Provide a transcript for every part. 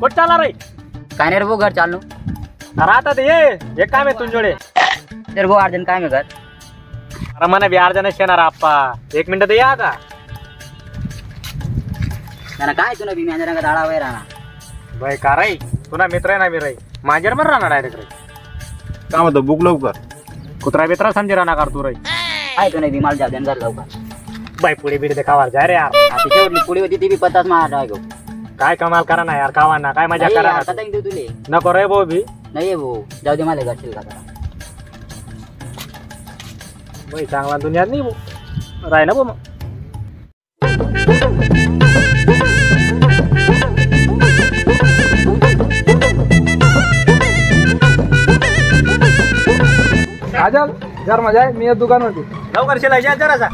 कुठं चालला रे? काय नाही रे भाऊ घर चालू अरे आता ते ये. एक काम आहे तुझ्याकडे तर भाऊ अर्जंट काय मी घर. अरे मला बिहार जण येणार आप्पा. एक मिनिट या आता. त्यांना काय तुला बी? माझ्या आळा वगैरे राहणार. बाई का रे? तुला मित्र आहे ना मी रे? माझ्यावर पण राहणार डायरेक्ट रे. काय म्हणतो बुक लवकर. कुत्रा बित्रा समजे राहणार कर तू रे? काय तुला बी मला जाऊ दे घर लवकर. बाई पुढे बिडे खावा जा रे यार. पुढे होती ती बी पत्ताच मारा घेऊ काय कमाल करा ना यार खावा ना काय मजा करा ना. देऊ तुले. नको रे भाऊ बी. नाही भाऊ जाऊ दे मला घरशील का जरा. चांगला दुनियात नाही भाऊ. राय ना भाऊ मग. आजल घर मजा आहे मी या दुकानवरती. लवकर शिलायची जरासा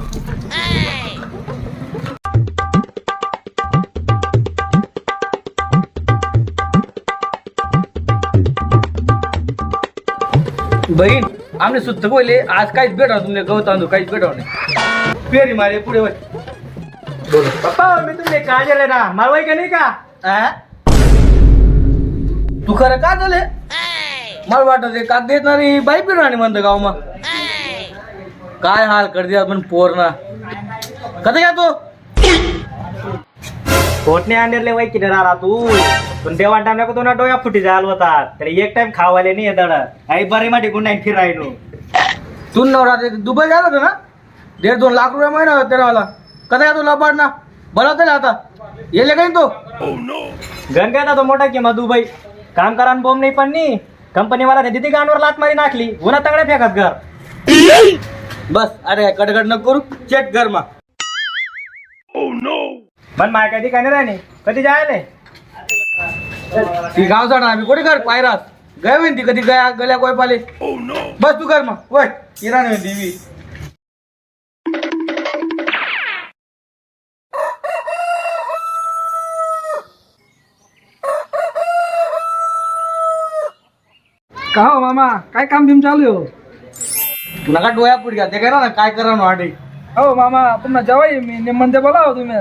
बहीण आमने सुद्धा बोलले आज काहीच भेटा तुमने गवत आणू काहीच भेटाव नाही. पेरी मारे पुढे वळ. पप्पा मी तुमचे काय झाले ना मारवाई का नाही का? आ? तू खरं का झाले? मला वाटत का देत नाही बाई पिरू आणि म्हणतं गाव मग काय हाल करते आपण पोरना. कधी घ्या तो? पोटने आणले वय किती राहता तू? पण देवा टाइम को दोन डोया फुटी जाल होतात. त्याला एक टाइम खावाले नाही दड. आई बरे माठी गुण नाही फिरायनो तू नवरा ते दुबई गेला होता ना? दीड दोन लाख रुपये महिना होता त्याला मला कधी घ्या तो लबाड ना? बरा तरी आता? येले काही तो? गण काय तो मोठा किंवा दुबई. काम करा बोम नाही पण नाही कंपनी वाला तिथे गांडवर लात मारी नाखली. उन्हा तगड्या फेकत घर. बस अरे कडकड न करू. चेट घर मा. पण माय कधी काय नाही राहिली कधी जायले ती गाव जाणार आम्ही कोणी कर पायरात गय होईन ती कधी गया गल्या कोय पाले बस तू कर मग. वय इराण होईन देवी का हो मामा? काय काम बिम चालू आहे हो? तुला का डोळ्या पुढे घ्या. ते करा ना काय करा ना वाटे. हो मामा तुम्हाला जेवाय मी निमंते बोला हो तुम्ही.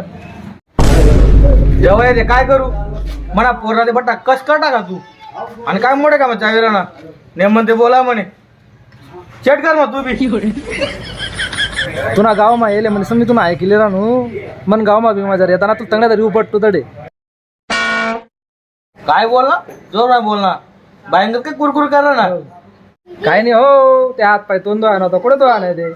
जेव्हा येते काय करू? म्हणा पोरा ते बट्टा कस का तू? आणि काय मोठे का मग चावी ना नेमन ते बोला म्हणे. चेट कर मग तू बी. तुना गावमा येले म्हणजे समजी तुला ऐकले रानू. मन गावमा बी माझ्या येताना तू तंगड्या तरी उपट तू तडे. काय बोलना जोर नाही बोलना भयंकर काय कुरकुर करा ना काय नाही हो ते हात पाय तोंड दोया नव्हता कुठे दोया नाही ते?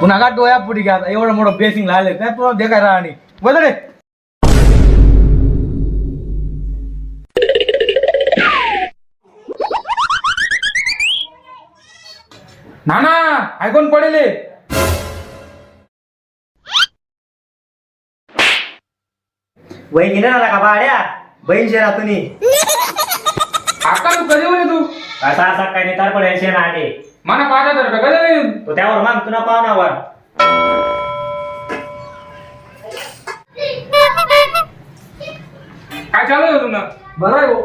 पुन्हा का डोळ्या पुढे घ्या एवढं मोठं बेसिंग लागले काय तुला देखाय राहणी बोल रे नाना ऐकून पडेल. वही गेले ना का बाड्या बहीण शेरा तुम्ही. आता तू कधी बोले तू? असा असा काय नाही तर पडेल शेणा आटे मला पाच हजार रुपये कधी देईन? तो त्यावर मग तुला पाहुणावर काय चालू आहे तुला बरं आहे हो.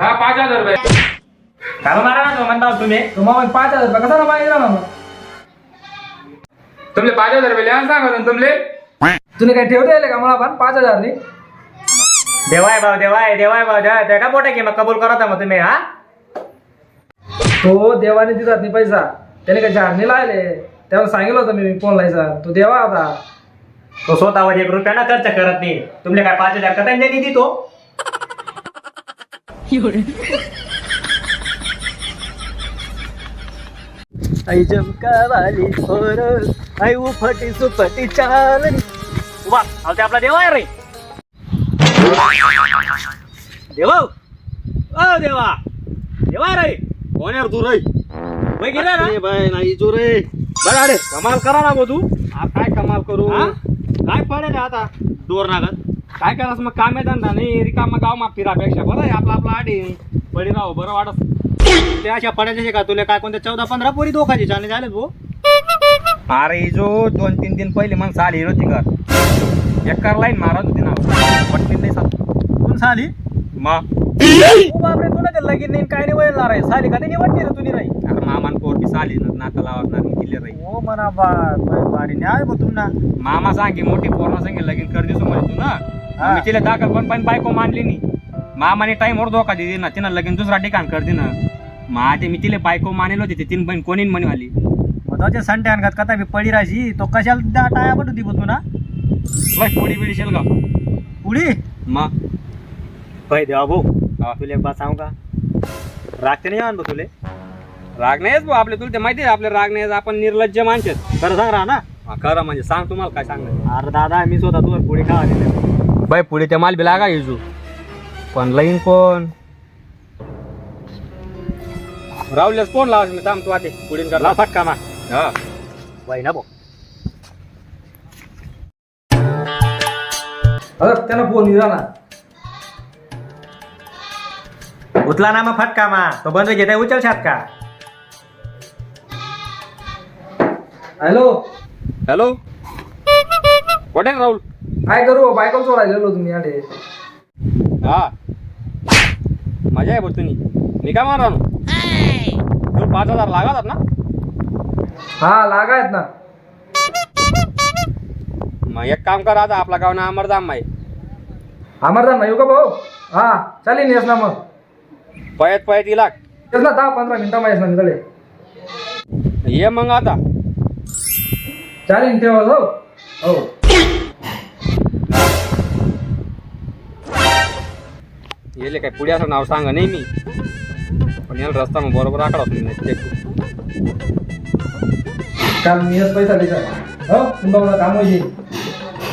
हा पाच हजार रुपये. काय मारा ना तो म्हणता तुम्ही? तो मामा पाच हजार रुपये कसा पाहिजे ना मामा तुमले पाच हजार रुपये लिहा सांगा तुमले. तुम्ही काही ठेवते का मला पण पाच हजार नाही देवाय भाऊ देवाय देवाय भाऊ देवाय त्या का मोठा की मग कबूल करत मग तुम्ही हा? तो देवाने दिलात नाही पैसा. त्याने काही झाडणे लायले त्याला सांगितलं होतं मी फोन लायचा तो देवा होता. तो स्वतःवर एक रुपयाना खर्च करत नाही. तुमले काय पाच हजार का त्यांच्या निधी तो? आई जमकावाली पोर आई उफटी सुपटी चालनी उभा ते आपला देवा आहे रे. देवा. ओ देवा. देवा रे. कोण यार तू रे? वय गेला ना? बाय नाही तू रे. बरं अरे कमाल करा ना तू. आ, काय कमाल करू? काय पडेल आता? दोर नागत काय करायचं मग? काम धंदा नाही रिकामा गाव मा फिरापेक्षा बरं आहे आपला आपला आडी. पडी राव बरं वाटत. ते अशा पडायचे का तुला काय कोणत्या चौदा पंधरा पोरी दोघांची चालले झाले भाऊ. अरे जो दोन तीन दिन पहिले मग साली होती कर एकर लाईन मारत होती ना नाही कोण साली? मग ओ बापरे तुला ते लगीन नाही काय नाही वळणार आहे साली का अरे मामान पोरकी साली नाता हो म्हणा बा बारी न्याय मामा सांगे मोठी पोरणा सांगे लगीन कर दिसो म्हणजे तू ना. मी तिला दाखल पण पण बायको मानली नाही. मामाने टाईमवर धोका दिली ना तिनं लगेच दुसरा ठिकाण करते ना ते मी तिला बायको मानेल होती ते तीन बहीण कोणी म्हणे आली. मधाचे संटे आणतात कथा बी पडी राहायची तो कशाला त्या टाया पटू दी तू ना बस पोडी बिडी शेल का? पुढी? मग पै देवा भाऊ. तुला एक बात सांगू का? रागते नाही आणतो तुले? राग नाहीच भाऊ आपले तुला ते माहिती आहे आपले राग नाही आपण निर्लज्ज माणसे. खरं सांग राहा ना हा, खरं म्हणजे सांग तुम्हाला काय सांगणार अरे दादा मी स्वतः तुझं पुढे खा आलेले? बाई पुढे त्या माल बी लागा येजू पण लईन कोण? राहुल्यास कोण लावास मी थांब तू आते पुढे ला फटका मा हा. वय ना भाऊ. अरे त्यांना फोन दिला ना उचला ना मग फटका मा. तो बंद घेता उचल शात का हॅलो. हॅलो. कुठे आहे राहुल? काय करू बायको सोडायला तुम्ही आले हा. मजा आहे बघ तुम्ही. मी काय मार तुला पाच हजार लागतात ना? हा लागायत ना. मग एक काम कर आता आपला गाव ना अमरधाम आहे. अमरदान येऊ का भाऊ? हा चालेल येस ना मग. पयत पयत इलाक. येस ना दहा पंधरा मिनिटं माहीत ना निघाले. ये मग आता. चालेल ठेवा हो हो. येले काय पुढे असं नाव सांगा नाही मी. याला रस्ता मग बरोबर आकडा तुम्ही चेक काल मी येस पैसा द्यायचा हो तुमचा काम होईल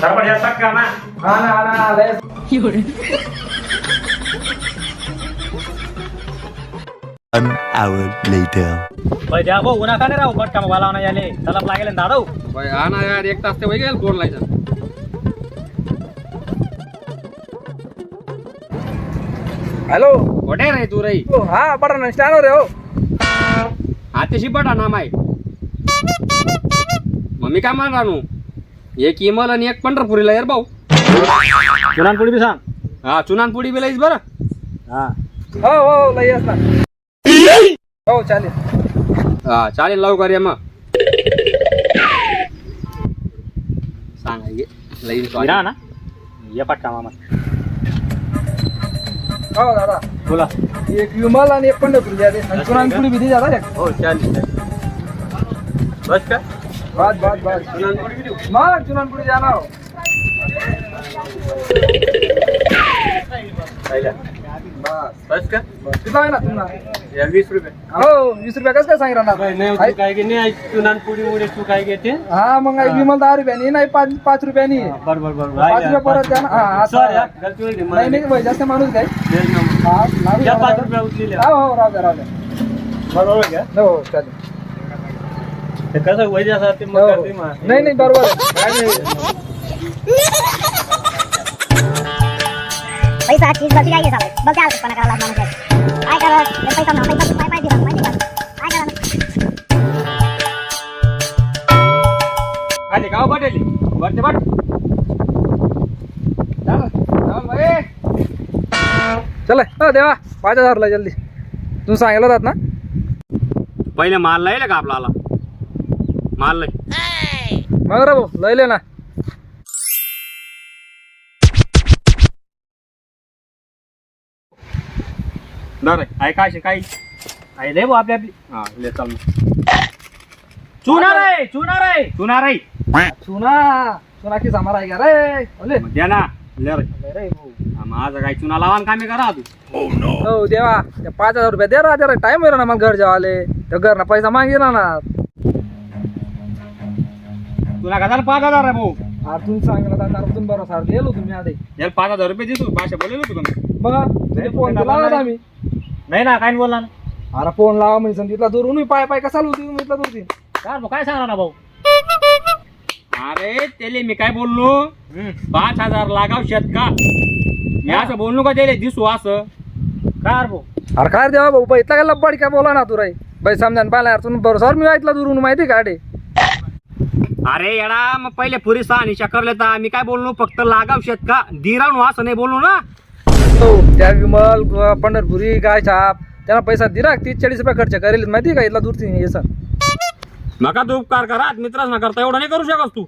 सरपंच या फटका मा हा। ना हा ना लयच One hour later. पै द्या भाऊ उन्हा का नाही राहू फटका मग मला याले तलाप लागेल ना दादा। बाई हा ना यार एक तास ते वय गेल कोण लायचं हॅलो कुठे रे तू रे. हो, हा पडा ना स्टँडवर आहे हो. हातेशी बटा नाम आहे मग मी काय मान राहू? एक इमल आणि एक पंढरपुरीला यार भाऊ. चुनान पुढे बी सांग. हा चुनानपुडी बी लाईस बरं. हा. हो हो लय येस ना हो चालेल. हा चालेल लवकर ये मग. सांगा ये विरा ना. ये फटका मामा. हो दादा बोला एक विमल आणि एक पंढरपूर द्या आणि चुनानपुरी भीती जाता रे हो चालेल बस का बस बस बस मग चुनानपुरी जाणार हो. बस बस का? किती आहे ना तुम्हाला या वीस रुपये. हो वीस रुपया कसं काय सांग राहणार काय की नाही पुढे मुळे तू काय घेते? हा मग विमल दहा रुपयानी नाही पाच पाच रुपयानी. बर बर बर पाच रुपये परत द्या ना. हा सॉरी. गलती होईल नाही नाही भाई, जास्त माणूस काय हा, लावू या द्या, पाच राहू रुपये उचलेले द्या. हो हो राहू द्या राहू द्या. बरोबर का? हो हो, चालेल. ते कसं असं ते हो, मग हो. मग. नाही नाही बरोबर आहे. काय नाही. पैसा चीज बस काय साले बस काय पण करायला माणूस आहे. काय करा हे पैसा ना पैसा दिला करा आले गाव पाटेल वरते पाठ. चल चल बाई. चला हो देवा पाच हजारला जल्दी. तुम्ही सांगितलं होतात ना. पहिले माल लायला का आपला आला? माल लय. मग रे भाऊ लयले ना. दर आहे. काय असे काही? आहे रे भाऊ आपली. आपली हा ले चाल चुनार आहे चुनार आहे सुनार आहे सुना सुना की सामार आहे का रे? बोले मग द्या ना ले रे. रे भाऊ. हा, माझं काय चुना लावा कामे करा तू हो देवा. ते पाच हजार रुपये दे रा जरा टाइम होईल ना मला घर जेवाले. त्या घरना पैसा मागितला ना. तुला का झालं पाच हजार आहे भाऊ? अरे तुम्ही सांगितलं तर आता तुम्ही बरोबर सर दिलो तुम्ही आधी. याला पाच हजार रुपये देतो भाषा बोलेलो तू तुम्ही बघा तुम्ही फोन केला होता आम्ही नाही ना काय नाही बोलला ना. अरे फोन लावा म्हणजे संगीतला दूरून मी पाय पाय कसा होती इथला दूरती काय भाऊ काय सांगणार ना भाऊ? अरे त्याले मी काय बोललो? पाच हजार लागाव शेत का? मी असं बोललो का त्याले दिसू असं. काय रे भाऊ? अरे काय देवा भाऊ बाई इथला काय लब्बाडी काय बोला ना तू राई? बाई समजा पाहिला यार तुम्ही बरोबर मी ऐकला दूरून माहिती का आडे? अरे येडा मग पहिले पुरी सहा निशा करले तर मी काय बोललो? फक्त लागाव शेत का? दिरावून असं नाही बोललो ना? तो त्या विमल पंढरपुरी काय छाप त्यांना पैसा दिला तीस चाळीस रुपये खर्च करेल. माहिती का? इथला दूर नाही येसा नका तू उपकार करा. मित्रांना करता एवढा नाही करू शकत तू.